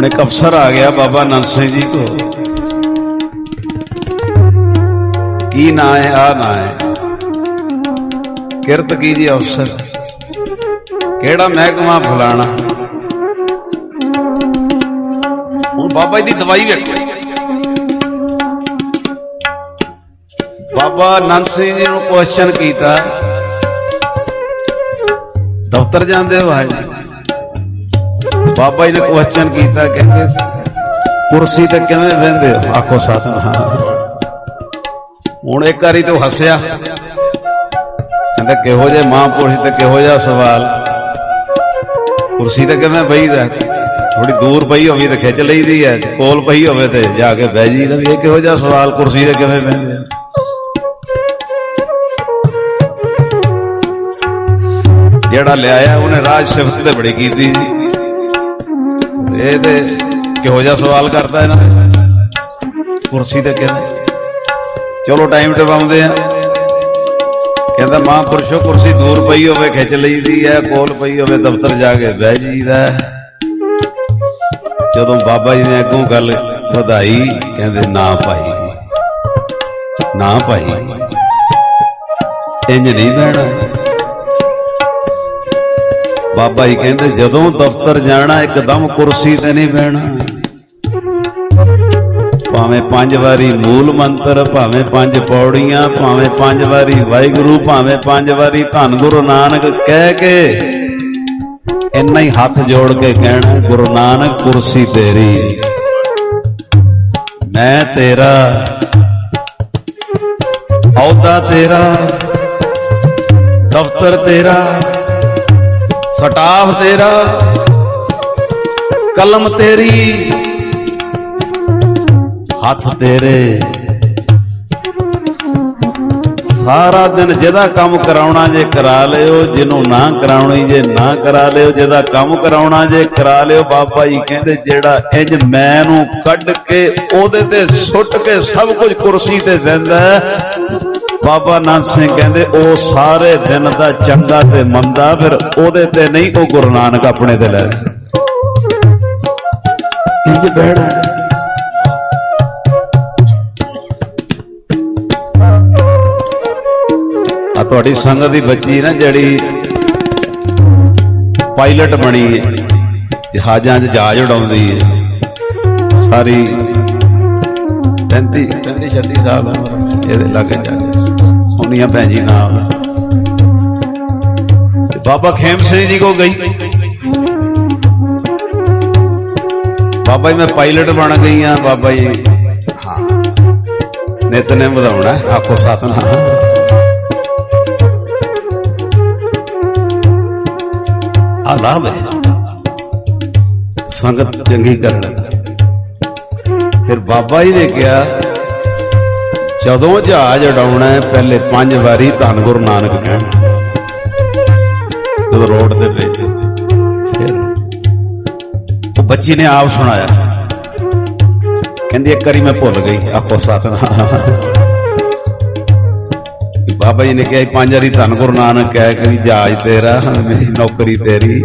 ਹੁਣ ਇੱਕ ਅਫਸਰ ਆ ਗਿਆ ਬਾਬਾ ਨੰਦ ਸਿੰਘ ਜੀ ਕੋ ਕੀ ਨਾਂ ਹੈ? ਆ ਨਾਂ ਹੈ। ਕਿਰਤ ਕੀ ਜੀ ਅਫਸਰ? ਕਿਹੜਾ ਮਹਿਕਮਾ ਫਲਾਣਾ? ਹੁਣ ਬਾਬਾ ਜੀ ਦੀ ਦਵਾਈ ਵੇਖੋ। ਬਾਬਾ ਨੰਦ ਸਿੰਘ ਜੀ ਨੂੰ ਕੁਐਸਚਨ ਕੀਤਾ। ਦਫ਼ਤਰ ਜਾਂਦੇ ਹੋ ਹਾਜੀ ਬਾਬਾ ਜੀ ਨੇ ਕੁਐਸਚਨ ਕੀਤਾ, ਕਹਿੰਦੇ ਕੁਰਸੀ ਤੇ ਕਿਵੇਂ ਬਹਿੰਦੇ ਹੋ? ਆਖੋ ਸਤਨਾਮ ਹੁਣ ਇੱਕ ਵਾਰੀ ਤੇ ਹੱਸਿਆ। ਕਹਿੰਦਾ ਕਿਹੋ ਜੇ ਮਹਾਂਪੁਰਸ਼ ਤੇ ਕਿਹੋ ਜਿਹਾ ਸਵਾਲ। ਕੁਰਸੀ ਤੇ ਕਿਵੇਂ ਬਈਦਾ? ਥੋੜੀ ਦੂਰ ਪਈ ਹੋਵੇ ਤੇ ਖਿੱਚ ਲਈਦੀ ਹੈ। ਕੋਲ ਪਈ ਹੋਵੇ ਤੇ ਜਾ ਕੇ ਬਹਿ ਜੀਦਾ ਵੀ ਇਹ ਕਿਹੋ ਜਿਹਾ ਸਵਾਲ, ਕੁਰਸੀ ਤੇ ਕਿਵੇਂ ਬਹਿੰਦੇ ਜਿਹੜਾ ਲਿਆਇਆ ਉਹਨੇ ਰਾਜ ਸਿਫਤ ਤੇ ਬੜੀ ਕੀਤੀ ਜੀ ਇਹ ਤੇ ਕਿਹੋ ਜਿਹਾ ਸਵਾਲ ਕਰਦਾ ਇਹਨਾਂ ਕੁਰਸੀ ਤੇ ਕਿਵੇਂ ਚਲੋ ਟਾਈਮ ਟਪਾਉਂਦੇ ਆ। ਕਹਿੰਦਾ, ਮਹਾਂਪੁਰਸ਼ੋ, ਕੁਰਸੀ ਦੂਰ ਪਈ ਹੋਵੇ, ਖਿੱਚ ਲਈਦੀ ਹੈ, ਕੋਲ ਪਈ ਹੋਵੇ, ਦਫ਼ਤਰ ਜਾ ਕੇ ਬਹਿ ਜੀਦਾ ਹੈ। ਜਦੋਂ ਬਾਬਾ ਜੀ ਨੇ ਅੱਗੋਂ ਗੱਲ ਵਧਾਈ, ਕਹਿੰਦੇ, ਨਾ ਭਾਈ ਨਾ ਭਾਈ ਇੰਜ ਨਹੀਂ ਬਹਿਣਾ। ਬਾਬਾ ਜੀ ਕਹਿੰਦੇ, ਜਦੋਂ ਦਫ਼ਤਰ ਜਾਣਾ, ਇੱਕਦਮ ਕੁਰਸੀ ਤੇ ਨਹੀਂ ਬਹਿਣਾ। ਭਾਵੇਂ ਪੰਜ ਵਾਰੀ ਮੂਲ ਮੰਤਰ, ਭਾਵੇਂ ਪੰਜ ਪੌੜੀਆਂ, ਭਾਵੇਂ ਪੰਜ ਵਾਰੀ ਵਾਹਿਗੁਰੂ, ਭਾਵੇਂ ਪੰਜ ਵਾਰੀ ਧੰਨ ਗੁਰੂ ਨਾਨਕ ਕਹਿ ਕੇ ਇੰਨਾ ਹੀ ਹੱਥ ਜੋੜ ਕੇ ਕਹਿਣਾ, ਗੁਰੂ ਨਾਨਕ, ਕੁਰਸੀ ਤੇਰੀ। ਮੈਂ ਤੇਰਾ, ਅਹੁਦਾ ਤੇਰਾ, ਦਫ਼ਤਰ ਤੇਰਾ ਸਟਾਫ ਤੇਰਾ, ਕਲਮ ਤੇਰੀ, ਹੱਥ ਤੇਰੇ। ਸਾਰਾ ਦਿਨ ਜਿਹਦਾ ਕੰਮ ਕਰਾਉਣਾ ਜੇ ਕਰਾ ਲਿਓ, ਜਿਹਨੂੰ ਨਾ ਕਰਾਉਣੀ ਜੇ ਨਾ ਕਰਾ ਲਿਓ, ਜਿਹਦਾ ਕੰਮ ਕਰਾਉਣਾ ਜੇ ਕਰਾ ਲਿਓ, ਬਾਬਾ ਜੀ ਕਹਿੰਦੇ ਜਿਹੜਾ ਇੰਜ ਮੈਂ ਨੂੰ ਕੱਢ ਕੇ ਉਹਦੇ ਤੇ ਸੁੱਟ ਕੇ ਸਭ ਕੁਝ ਕੁਰਸੀ ਤੇ ਦਿੰਦਾ ਬਾਬਾ ਨਾਨਕ ਸਿੰਘ ਕਹਿੰਦੇ ਉਹ ਸਾਰੇ ਦਿਨ ਦਾ ਚੰਗਾ ਤੇ ਮੰਦਾ ਫਿਰ ਉਹਦੇ ਤੇ ਨਹੀਂ ਉਹ ਗੁਰੂ ਨਾਨਕ ਆਪਣੇ ਤੇ ਲੈ ਇੰਜ ਬਹਿਣਾ ਆ ਤੁਹਾਡੀ ਸੰਗਤ ਦੀ ਬੱਚੀ ਨਾ ਜਿਹੜੀ ਪਾਇਲਟ ਬਣੀ ਹੈ ਜਹਾਜ਼ਾਂ 'ਚ ਜਹਾਜ਼ ਉਡਾਉਂਦੀ ਹੈ। ਸਾਰੀ 35 35 36 ਸਾਲ ਉਮਰ। ਇਹਦੇ ਲਾਗੇ ਜਾ ਕੇ ਸੋਨੀਆ ਭੈਣ ਜੀ ਨਾਮ ਬਾਬਾ ਖੇਮ ਸਿੰਘ ਜੀ ਕੋ ਗਈ। ਬਾਬਾ ਜੀ, ਮੈਂ ਪਾਇਲਟ ਬਣ ਗਈ ਆ, ਬਾਬਾ ਜੀ। ਹਾਂ। ਨਿਤਨੇਮ ਵਧਾਉਣਾ, ਆਖੋ ਸਤਨਾਮ। ਆ ਲਾਭ ਹੈ। ਸੰਗਤ ਚੰਗੀ ਕਰਨ ਫਿਰ ਬਾਬਾ ਜੀ ਨੇ ਕਿਹਾ ਜਦੋਂ ਜਹਾਜ਼ ਉਡਾਉਣਾ ਹੈ ਪਹਿਲੇ ਪੰਜ ਵਾਰੀ ਧੰਨ ਗੁਰੂ ਨਾਨਕ ਕਹਿਣਾ। ਜਦੋਂ ਰੋਡ ਤੇ ਭੇਜੇ ਫਿਰ ਬੱਚੀ ਨੇ ਆਪ ਸੁਣਾਇਆ। ਕਹਿੰਦੀ ਇੱਕ ਵਾਰੀ ਮੈਂ ਭੁੱਲ ਗਈ। ਆਖੋ ਸਤਨਾਮ। ਕਿ ਬਾਬਾ ਜੀ ਨੇ ਕਿਹਾ ਸੀ, ਪੰਜ ਵਾਰੀ ਧੰਨ ਗੁਰੂ ਨਾਨਕ ਕਹਿ ਕੇ ਜਹਾਜ਼ ਤੇਰਾ ਮੇਰੀ ਨੌਕਰੀ ਤੇਰੀ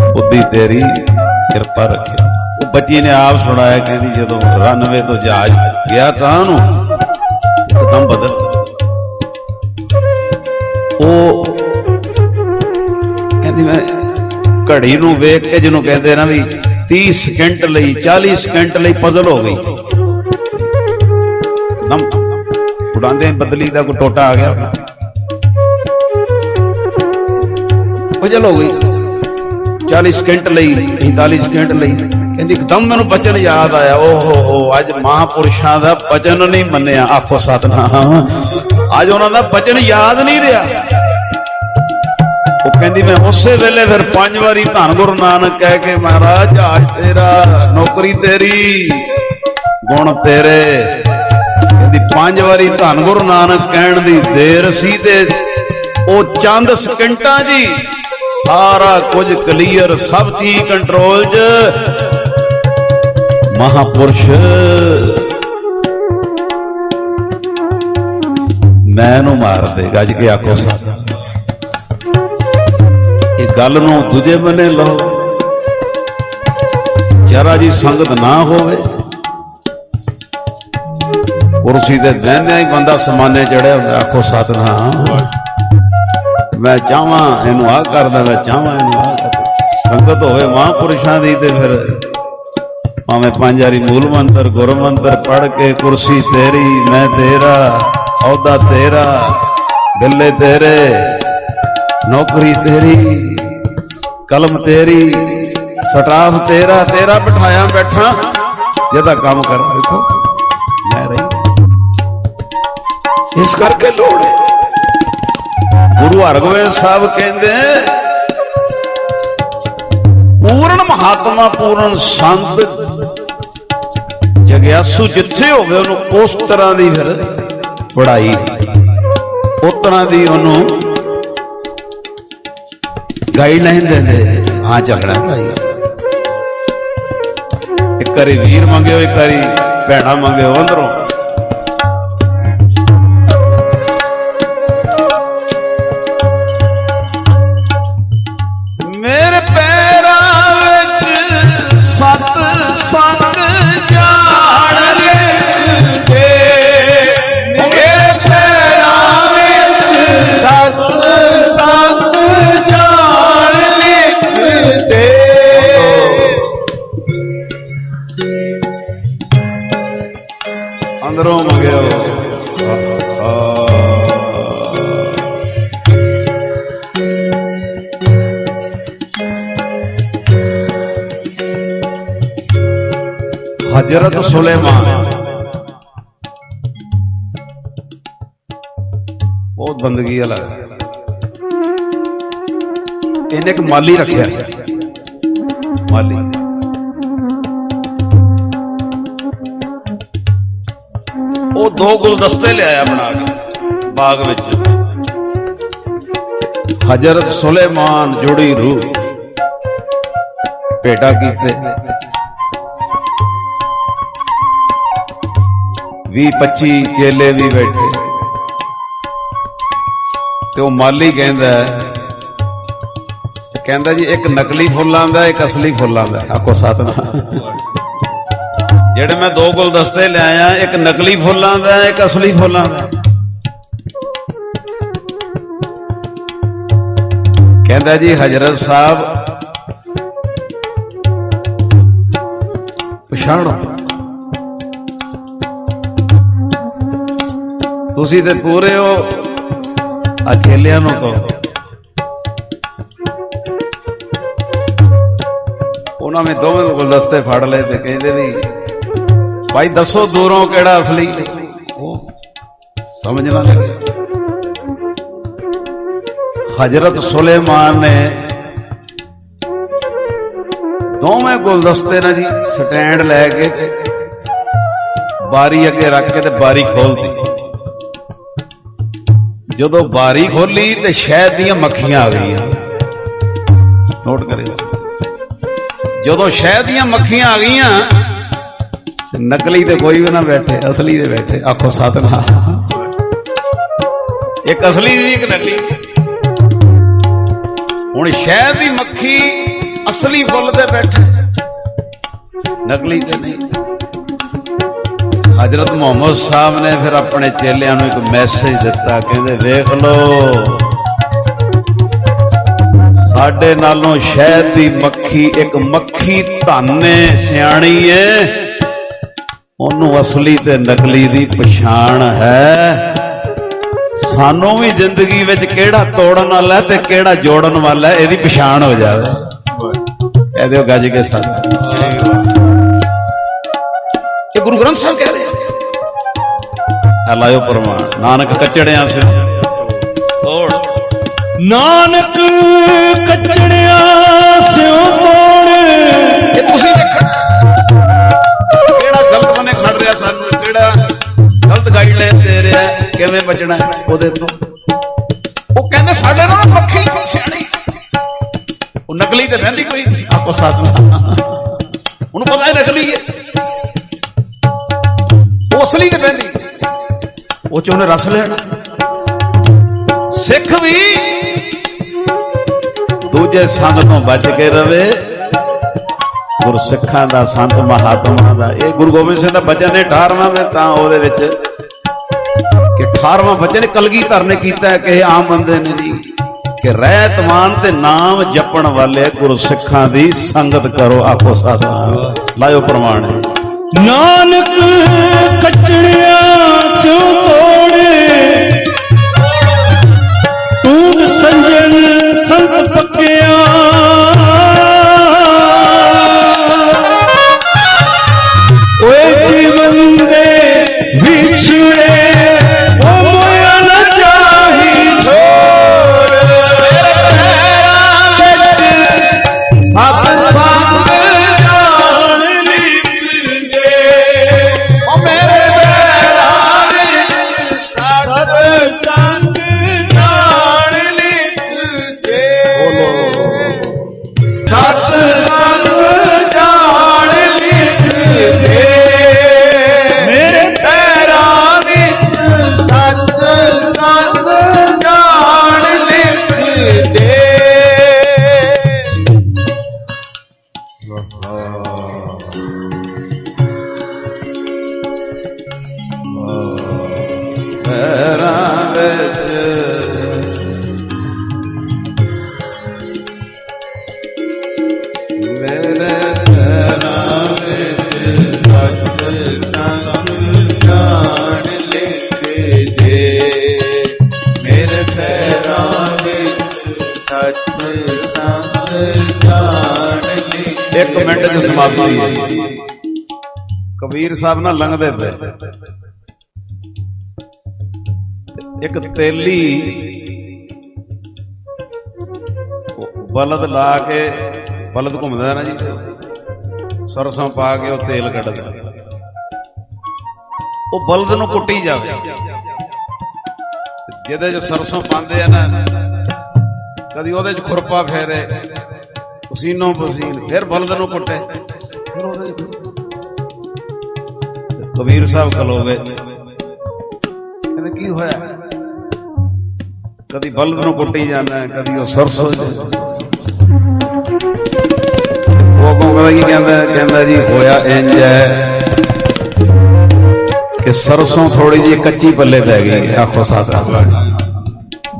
ਬੁੱਧੀ ਤੇਰੀ ਕਿਰਪਾ ਰੱਖਿਓ। ਉਹ ਬੱਚੀ ਨੇ ਆਪ ਸੁਣਾਇਆ ਕਹਿੰਦੀ ਜਦੋਂ ਰਨਵੇ ਤੋਂ ਜਹਾਜ਼ ਗਿਆ ਤਾਂ ਨੂੰ ਇੱਕਦਮ ਬਦਲ ਉਹ ਕਹਿੰਦੀ ਮੈਂ ਘੜੀ ਨੂੰ ਵੇਖ ਕੇ ਜਿਹਨੂੰ ਕਹਿੰਦੇ ਨਾ ਵੀ 30 ਸਕਿੰਟ ਲਈ 40 ਸਕਿੰਟ ਲਈ ਪਜ਼ਲ ਹੋ ਗਈ। ਇੱਕਦਮ ਉਡਾਉਂਦੇ ਬਦਲੀ ਦਾ ਕੋਈ ਟੋਟਾ ਆ ਗਿਆ। ਪਜ਼ਲ ਹੋ ਗਈ। 40 ਸਕਿੰਟ ਲਈ 45 ਸਕਿੰਟ ਲਈ। ਕਹਿੰਦੀ, ਇੱਕਦਮ ਮੈਨੂੰ ਬਚਨ ਯਾਦ ਆਇਆ। ਓ ਹੋ ਅੱਜ ਮਹਾਪੁਰਸ਼ਾਂ ਦਾ ਬਚਨ ਨਹੀਂ ਮੰਨਿਆ। ਆਖੋ ਸਤਨਾਮ। ਅੱਜ ਉਹਨਾਂ ਦਾ ਬਚਨ ਯਾਦ ਨਹੀਂ ਰਿਹਾ। ਉਹ ਕਹਿੰਦੀ, ਮੈਂ ਉਸੇ ਵੇਲੇ ਫਿਰ ਪੰਜ ਵਾਰੀ ਧੰਨ ਗੁਰੂ ਨਾਨਕ ਕਹਿ ਕੇ, ਮਹਾਰਾਜ ਜਹਾਜ਼ ਤੇਰਾ ਨੌਕਰੀ ਤੇਰੀ, ਗੁਣ ਤੇਰੇ। ਕਹਿੰਦੀ, ਪੰਜ ਵਾਰੀ ਧੰਨ ਗੁਰੂ ਨਾਨਕ ਕਹਿਣ ਦੀ ਦੇਰ ਸੀ ਤੇ ਉਹ ਚੰਦ ਸਕਿੰਟਾਂ ਜੀ ਸਾਰਾ ਕੁਝ ਕਲੀਅਰ ਸਭ ਠੀਕ ਕੰਟਰੋਲ 'ਚ ਮਹਾਪੁਰਸ਼। ਮੈਂ ਨੂੰ ਮਾਰ ਦੇ ਗੱਜ ਕੇ ਆਖੋ ਸਾ? ਇਹ ਗੱਲ ਨੂੰ ਦੂਜੇ ਬੰਨੇ ਲਓ। ਜਰਾ ਜੀ ਸੰਗਤ ਨਾ ਹੋਵੇ। ਕੁਰਸੀ ਤੇ ਬਹਿੰਦਿਆਂ ਹੀ ਬੰਦਾ ਸਮਾਨੇ ਚੜਿਆ ਹੁੰਦਾ, ਆਖੋ ਸਤਨਾਮ। ਮੈਂ ਚਾਹਾਂ, ਇਹਨੂੰ ਆ ਕਰਦਾ, ਮੈਂ ਚਾਹਾਂ, ਇਹਨੂੰ ਆ ਕਰਦਾ। ਸੰਗਤ ਹੋਵੇ ਮਹਾਂਪੁਰਸ਼ਾਂ ਦੀ ਤੇ ਫਿਰ ਭਾਵੇਂ ਪੰਜ ਵਾਰੀ ਮੂਲ ਮੰਤਰ, ਗੁਰ ਮੰਤਰ ਪੜ ਕੇ ਕੁਰਸੀ ਤੇਰੀ, ਮੈਂ ਤੇਰਾ ਅਹੁਦਾ ਤੇਰਾ ਗੱਲੇ ਤੇਰੇ, ਨੌਕਰੀ ਤੇਰੀ, ਕਲਮ ਤੇਰੀ, ਸਟਾਫ ਤੇਰਾ ਤੇਰਾ ਬਿਠਾਇਆ ਬੈਠਾ ਜਿਹਦਾ ਕੰਮ ਕਰ, ਦੇਖੋ, ਮੈਂ ਰਹੀ। ਇਸ ਕਰਕੇ ਲੋੜ ਹੈ। ਗੁਰੂ ਹਰਗੋਬਿੰਦ ਸਾਹਿਬ ਕਹਿੰਦੇ ਪੂਰਨ ਮਹਾਤਮਾ, ਪੂਰਨ ਸੰਤ ਜਗਿਆਸੂ ਜਿੱਥੇ ਹੋਵੇ ਉਹਨੂੰ ਉਸ ਤਰ੍ਹਾਂ ਦੀ ਫਿਰ ਪੜਾਈ ਉਸ ਤਰ੍ਹਾਂ ਦੀ ਉਹਨੂੰ ਗਾਈਡਲਾਈਨ ਦਿੰਦੇ ਹਾਂ ਚੱਲਣਾ ਭਾਈ। ਇੱਕ ਵਾਰੀ ਵੀਰ ਮੰਗਿਓ, ਇੱਕ ਵਾਰੀ ਭੈਣਾ ਮੰਗਿਓ, ਅੰਦਰੋਂ। ਮੇਰੇ ਪੈਰਾਂ ਵਿੱਚ ਸਤ ਸੰਗ ਜਾਣ ਹਜ਼ਰਤ ਸੁਲੇਮਾਨ। ਬਹੁਤ ਬੰਦਗੀ ਵਾਲਾ ਇਹਨੇ ਇੱਕ ਮਾਲੀ ਰੱਖਿਆ। ਮਾਲੀ। ਉਹ ਦੋ ਗੁਲਦਸਤੇ ਲਿਆਇਆ ਬਣਾ ਕੇ, ਬਾਗ ਵਿੱਚ। ਹਜ਼ਰਤ ਸੁਲੇਮਾਨ ਜੁੜੀ ਰੂਹ। ਭੇਟਾ ਕੀਤੇ। 20 25 ਚੇਲੇ ਵੀ ਬੈਠੇ। ਤੇ ਉਹ ਮਾਲੀ ਕਹਿੰਦਾ ਕਹਿੰਦਾ ਜੀ, ਇੱਕ ਨਕਲੀ ਫੁੱਲਾਂ ਦਾ, ਇੱਕ ਅਸਲੀ ਫੁੱਲਾਂ ਦਾ। ਆਖੋ ਸਤਨਾਮ। ਜਿਹੜੇ ਮੈਂ ਦੋ ਗੁਲਦਸਤੇ ਲਿਆਇਆ ਇੱਕ ਨਕਲੀ ਫੁੱਲਾਂ ਦਾ, ਇੱਕ ਅਸਲੀ ਫੁੱਲਾਂ ਦਾ। ਕਹਿੰਦਾ ਜੀ, ਹਜ਼ਰਤ ਸਾਹਿਬ, ਪਛਾਣੋ। ਤੁਸੀਂ ਤੇ ਪੂਰੇ ਹੋ। ਆ ਚੇਲਿਆਂ ਨੂੰ ਕਹੋ। ਉਹਨਾਂ ਨੇ ਦੋਵੇਂ ਗੁਲਦਸਤੇ ਫੜ ਲਏ ਤੇ ਕਹਿੰਦੇ ਵੀ, ਭਾਈ ਦੱਸੋ ਦੂਰੋਂ ਕਿਹੜਾ ਅਸਲੀ? ਉਹ ਸਮਝ ਨਾ ਲੱਗੇ। ਹਜ਼ਰਤ ਸੁਲੇਮਾਨ ਨੇ ਦੋਵੇਂ ਗੁਲਦਸਤੇ ਨਾ ਜੀ ਸਟੈਂਡ ਲੈ ਕੇ ਬਾਰੀ ਅੱਗੇ ਰੱਖ ਕੇ ਤੇ ਬਾਰੀ ਖੋਲਦੀ ਜਦੋਂ ਬਾਰੀ ਖੋਲੀ ਤੇ ਸ਼ਹਿਦ ਦੀਆਂ ਮੱਖੀਆਂ ਆ ਗਈਆਂ। ਨੋਟ ਕਰਿਓ। ਜਦੋਂ ਸ਼ਹਿਦ ਦੀਆਂ ਮੱਖੀਆਂ ਆ ਗਈਆਂ ਨਕਲੀ ਤੇ ਕੋਈ ਵੀ ਨਾ ਬੈਠੇ, ਅਸਲੀ ਦੇ ਬੈਠੇ, ਆਖੋ ਸਤਨਾਮ। ਇੱਕ ਅਸਲੀ ਸੀ ਇੱਕ ਨਕਲੀ। ਹੁਣ ਸ਼ਹਿਦ ਦੀ ਮੱਖੀ ਅਸਲੀ ਫੁੱਲ ਤੇ ਬੈਠੇ, ਨਕਲੀ ਤੇ ਨਹੀਂ। ਹਜ਼ਰਤ ਮੁਹੰਮਦ ਸਾਹਿਬ ਨੇ ਫਿਰ ਆਪਣੇ ਚੇਲਿਆਂ ਨੂੰ ਇੱਕ ਮੈਸੇਜ ਦਿੱਤਾ, ਕਹਿੰਦੇ, ਵੇਖ ਲਓ, ਸਾਡੇ ਨਾਲੋਂ ਸ਼ਹਿਦ ਦੀ ਮੱਖੀ ਇੱਕ ਮੱਖੀ ਧਾਨੇ ਸਿਆਣੀ ਏ ਉਹਨੂੰ ਅਸਲੀ ਤੇ ਨਕਲੀ ਦੀ ਪਛਾਣ ਹੈ। ਸਾਨੂੰ ਵੀ ਜ਼ਿੰਦਗੀ ਵਿੱਚ ਕਿਹੜਾ ਤੋੜਨ ਵਾਲਾ ਤੇ ਕਿਹੜਾ ਜੋੜਨ ਵਾਲਾ ਇਹਦੀ ਪਛਾਣ ਹੋ ਜਾਵੇ। ਇਹਦੇ ਗੱਜ ਕੇ ਸਾਥ ਗੁਰੂ ਗ੍ਰੰਥ ਸਾਹਿਬ ਕਹਿ ਰਹੇ ਆ। ਲਾਇਓ ਪਰਮਾਨ ਨਾਨਕ ਕਚੜਿਆਂ ਸੇ ਤੋੜ। ਨਾਨਕ ਕਚੜਿਆ ਸਿਉ ਤੋੜ। ਇਹ ਤੁਸੀਂ ਦੇਖਣਾ ਕਿਹੜਾ ਗਲਤ ਬਨੇ ਖੜ ਰਿਹਾ ਸਾਨੂੰ ਕਿਹੜਾ ਗਲਤ ਗਾਈਡਲਾਈਨ ਦੇ ਰਿਹਾ ਕਿਵੇਂ ਬਚਣਾ ਹੈ ਉਹਦੇ ਤੋਂ। ਉਹ ਕਹਿੰਦੇ ਸਾਡੇ ਨਾਲ ਮੱਖੀ ਸਿਆਣੀ। ਉਹ ਨਕਲੀ ਤੇ ਰਹਿੰਦੀ ਕੋਈ ਆਪੋ ਸਾਥ ਉਹਨੂੰ ਪਤਾ ਹੈ ਨਕਲੀ ਹੈ। ਉਹ ਅਸਲੀ ਤੇ ਬਹਿੰਦੀ ਉਹ ਚ ਉਹਨੇ ਰਸ ਲੈਣਾ। ਸਿੱਖ ਵੀ ਦੂਜੇ ਸੰਗ ਤੋਂ ਬਚ ਕੇ ਰਵੇ। ਗੁਰਸਿੱਖਾਂ ਦਾ ਸੰਤ ਮਹਾਤਮਾ ਦਾ। ਇਹ ਗੁਰੂ ਗੋਬਿੰਦ ਸਿੰਘ ਦਾ ਬਚਨ ਨੇ 18ਵਾਂ ਵਿੱਚ, ਤਾਂ ਉਹਦੇ ਵਿੱਚ ਕਿ 18ਵਾਂ ਬਚਨ ਕਲਗੀਧਰ ਨੇ ਕੀਤਾ ਹੈ ਕਿ ਇਹ ਆਮ ਬੰਦੇ ਨੇ ਜੀ ਕਿ ਰਹਿਤਮਾਨ ਤੇ ਨਾਮ ਜਪਣ ਵਾਲੇ ਗੁਰਸਿੱਖਾਂ ਦੀ ਸੰਗਤ ਕਰੋ, ਆਖੋ ਸਾਧਨਾ ਲਾਇਓ ਪ੍ਰਮਾਣ। ਨਾਨਕ ਕਚੜਿਆ ਇੱਕ ਮਿੰਟ ਚ ਸਮਾਪਤੀ ਕਬੀਰ ਸਾਹਿਬ ਨਾਲ ਲੰਘਦੇ ਪਏ। ਇੱਕ ਤੇਲੀ ਬਲਦ ਲਾ ਕੇ ਬਲਦ ਘੁੰਮਦਾ ਨਾ ਜੀ। ਸਰਸੋਂ ਪਾ ਕੇ ਉਹ ਤੇਲ ਕੱਢਦਾ। ਉਹ ਬਲਦ ਨੂੰ ਕੁੱਟੀ ਜਾਵੇ। ਜਿਹਦੇ ਚ ਸਰਸੋਂ ਪਾਉਂਦੇ ਆ ਨਾ, ਕਦੀ ਉਹਦੇ ਚ ਖੁਰਪਾ ਫੇਰੇ। ਪਸੀਨੋਂ ਪਸੀਨ, ਫਿਰ ਬਲਦ ਨੂੰ ਕੁੱਟੇ। ਫਿਰ ਉਹਦੇ ਕਬੀਰ ਸਾਹਿਬ ਖਲੋਗੇ ਕਹਿੰਦੇ, ਕੀ ਹੋਇਆ? ਕਦੀ ਬਲਦ ਨੂੰ ਕੁੱਟੀ ਜਾਂਦਾ, ਕਦੀ ਉਹ ਸਰਸੋਂ ਚ। ਉਹ ਕਹਿੰਦਾ, ਕੀ ਕਹਿੰਦਾ? ਕਹਿੰਦਾ ਜੀ, ਹੋਇਆ ਇੰਜ ਹੈ ਕਿ ਸਰਸੋਂ ਥੋੜੀ ਜਿਹੀ ਕੱਚੀ ਪੱਲੇ ਪੈ ਗਈ, ਆਖੋ ਸਾਥ।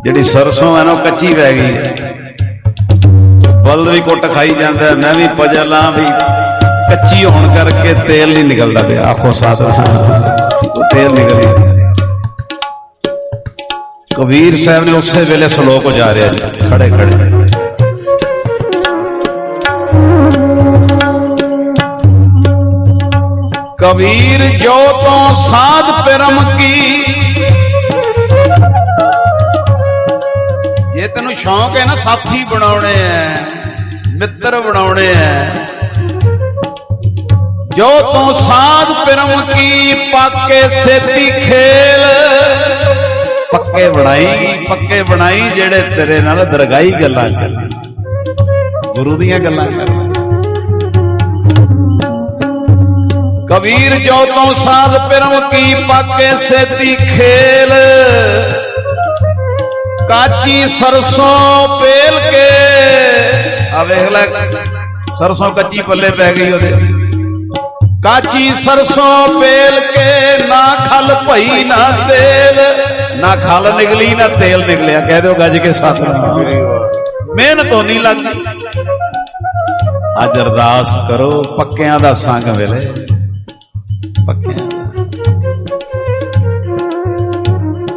ਜਿਹੜੀ ਸਰਸੋਂ ਹੈ ਨਾ, ਉਹ ਕੱਚੀ ਪੈ ਗਈ। ਬਲਦ ਵੀ ਕੁੱਟ ਖਾਈ ਜਾਂਦਾ ਮੈਂ ਵੀ ਪਜਲਾਂ ਵੀ ਕੱਚੀ ਹੋਣ ਕਰਕੇ ਤੇਲ ਨਹੀਂ ਨਿਕਲਦਾ ਪਿਆ। ਆਖੋ ਸਾਥ ਤੇਲ ਨਿਕਲ ਗਿਆ। ਕਬੀਰ ਸਾਹਿਬ ਨੇ ਉਸੇ ਵੇਲੇ ਸ਼ਲੋਕ ਉਚਾਰਿਆ ਜੀ, ਖੜੇ ਖੜੇ। ਕਬੀਰ ਜੋ ਤੋਂ ਸਾਧ ਪਰਮ ਕੀ ਤੈਨੂੰ ਸ਼ੌਂਕ ਹੈ ਨਾ ਸਾਥੀ ਬਣਾਉਣੇ ਐ, ਮਿੱਤਰ ਬਣਾਉਣੇ ਐ। ਜੋ ਤੂੰ ਸਾਧ ਪਰਮ ਕੀ ਪਾਕੇ ਸੇਤੀ ਖੇਲ, ਪੱਕੇ ਬਣਾਈ ਪੱਕੇ ਬਣਾਈ ਜਿਹੜੇ ਤੇਰੇ ਨਾਲ ਦਰਗਾਹੀ ਗੱਲਾਂ ਕਰਨ ਗੁਰੂ ਦੀਆਂ ਗੱਲਾਂ ਕਰਨ ਕਬੀਰ ਜੋ ਤੋਂ ਸਾਧ ਪਰਮ ਕੀ ਪਾਕੇ ਸੇਤੀ ਖੇਲ ਕਾਚੀ ਸਰਸੋਂ ਪੇਲ ਕੇ। ਆ ਵੇਖ ਲੈ, ਸਰਸੋਂ ਕੱਚੀ ਪੱਲੇ ਪੈ ਗਈ ਉਹਦੇ। ਕਾਚੀ ਸਰਸੋਂ ਪੇਲ ਕੇ ਨਾ ਖਲ ਭਈ ਨਾ ਤੇਲ, ਨਾ ਖਲ ਨਿਕਲੀ ਨਾ ਤੇਲ ਨਿਕਲਿਆ। ਕਹਿ ਦਿਓ ਗੱਜ ਕੇ ਸਤਨਾਮ। ਮਿਹਨਤ ਹੋਣੀ ਲੱਗਦੀ। ਅੱਜ ਅਰਦਾਸ ਕਰੋ, ਪੱਕਿਆਂ ਦਾ ਸੰਗ ਵੇਲੇ ਪੱਕਿਆਂ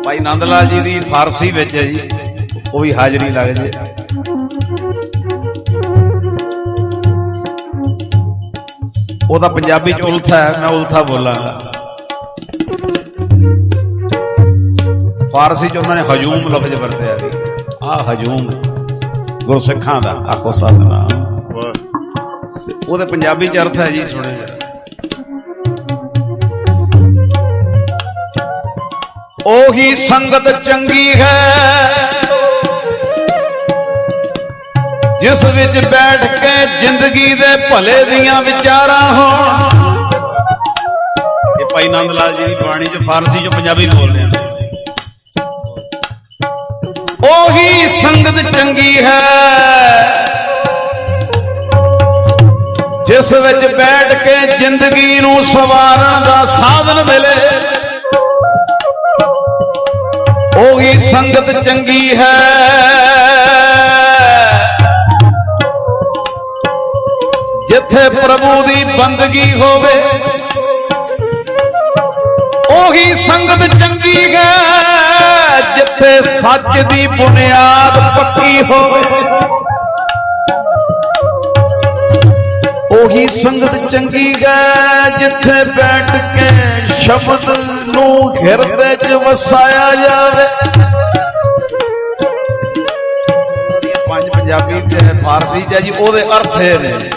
ਭਾਈ ਨੰਦ ਲਾਲ ਜੀ ਦੀ ਫਾਰਸੀ ਵਿੱਚ ਹੈ ਜੀ ਉਹ ਵੀ ਹਾਜ਼ਰੀ ਲੱਗ ਜੇ ਉਹਦਾ ਪੰਜਾਬੀ ਚ ਉਲਥਾ ਹੈ ਮੈਂ ਉਲਥਾ ਬੋਲਾਂਗਾ। ਫਾਰਸੀ ਚ ਉਹਨਾਂ ਨੇ ਹਜੂਮ ਲਫ਼ਜ਼ ਵਰਤਿਆ ਆ ਹਜੂਮ ਗੁਰਸਿੱਖਾਂ ਦਾ ਆਖੋ ਸਤਨਾਮ। ਤੇ ਉਹਦੇ ਪੰਜਾਬੀ ਚ ਅਰਥ ਹੈ ਜੀ ਸੁਣਿਓ ਉਹੀ ਸੰਗਤ ਚੰਗੀ ਹੈ। ਜਿਸ ਵਿੱਚ ਬੈਠ ਕੇ ਜ਼ਿੰਦਗੀ ਦੇ ਭਲੇ ਦੀਆਂ ਵਿਚਾਰਾਂ ਹੋਣ। ਇਹ ਭਾਈ ਨੰਦ ਲਾਲ ਜੀ ਦੀ ਬਾਣੀ ਚ ਫਾਰਸੀ ਚ ਪੰਜਾਬੀ ਬੋਲਦੇ ਆ। ਉਹੀ ਸੰਗਤ ਚੰਗੀ ਹੈ। ਜਿਸ ਵਿੱਚ ਬੈਠ ਕੇ ਜ਼ਿੰਦਗੀ ਨੂੰ ਸਵਾਰਨ ਦਾ ਸਾਧਨ ਮਿਲੇ। ਉਹੀ ਸੰਗਤ ਚੰਗੀ ਹੈ। ਜਿੱਥੇ ਪ੍ਰਭੂ ਦੀ ਬੰਦਗੀ ਹੋਵੇ, ਉਹੀ ਸੰਗਤ ਚੰਗੀ ਹੈ। ਜਿੱਥੇ ਸੱਚ ਦੀ ਬੁਨਿਆਦ ਪੱਕੀ ਹੋਵੇ, ਉਹੀ ਸੰਗਤ ਚੰਗੀ ਹੈ। ਜਿੱਥੇ ਬੈਠ ਕੇ ਸ਼ਬਦ ਨੂੰ ਹਿਰਦੇ 'ਚ ਵਸਾਇਆ ਜਾਵੇ। ਪੰਜ ਪੰਜਾਬੀ ਤੇ ਫਾਰਸੀ 'ਚ ਹੈ ਜੀ, ਉਹਦੇ ਅਰਥ ਇਹ ਨੇ।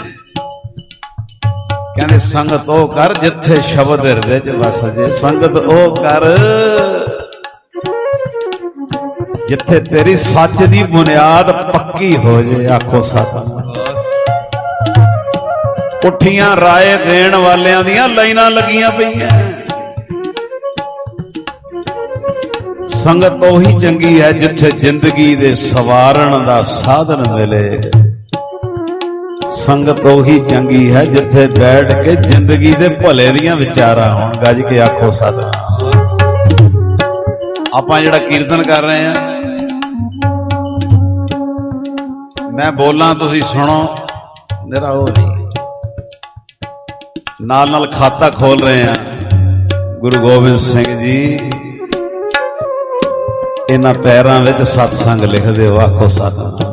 ਕਹਿੰਦੇ, ਸੰਗਤ ਉਹ ਕਰ ਜਿੱਥੇ ਸ਼ਬਦ ਹਿਰਦੇ 'ਚ ਵਸ ਜੇ। ਸੰਗਤ ਉਹ ਕਰ ਜਿੱਥੇ ਤੇਰੀ ਸੱਚ ਦੀ ਬੁਨਿਆਦ ਪੱਕੀ ਹੋ ਜੇ, ਆਖੋ ਸਤਿਨਾਮ ਉੱਠੀਆਂ ਰਾਏ ਦੇਣ ਵਾਲਿਆਂ ਦੀਆਂ ਲਾਈਨਾਂ ਲੱਗੀਆਂ ਪਈਆਂ। ਸੰਗਤ ਉਹੀ ਚੰਗੀ ਹੈ ਜਿੱਥੇ ਜ਼ਿੰਦਗੀ ਦੇ ਸਵਾਰਨ ਦਾ ਸਾਧਨ ਮਿਲੇ। ਸੰਗਤ ਉਹੀ ਚੰਗੀ ਹੈ ਜਿੱਥੇ ਬੈਠ ਕੇ ਜ਼ਿੰਦਗੀ ਦੇ ਭਲੇ ਦੀਆਂ ਵਿਚਾਰਾਂ ਹੋਣ। ਗੱਜ ਕੇ ਆਖੋ ਸਤਿਨਾਮ। ਆਪਾਂ ਜਿਹੜਾ ਕੀਰਤਨ ਕਰ ਰਹੇ ਆ ਮੈਂ ਬੋਲਾਂ ਤੁਸੀਂ ਸੁਣੋ, ਮੇਰਾ ਉਹ ਨਹੀਂ। ਨਾਲ ਨਾਲ ਖਾਤਾ ਖੋਲ ਰਹੇ ਆ ਗੁਰੂ ਗੋਬਿੰਦ ਸਿੰਘ ਜੀ ਇਹਨਾਂ ਪੈਰਾਂ ਵਿੱਚ ਸਤਸੰਗ ਲਿਖਦੇ ਹੋ ਆਖੋ ਸਤਿਨਾਮ।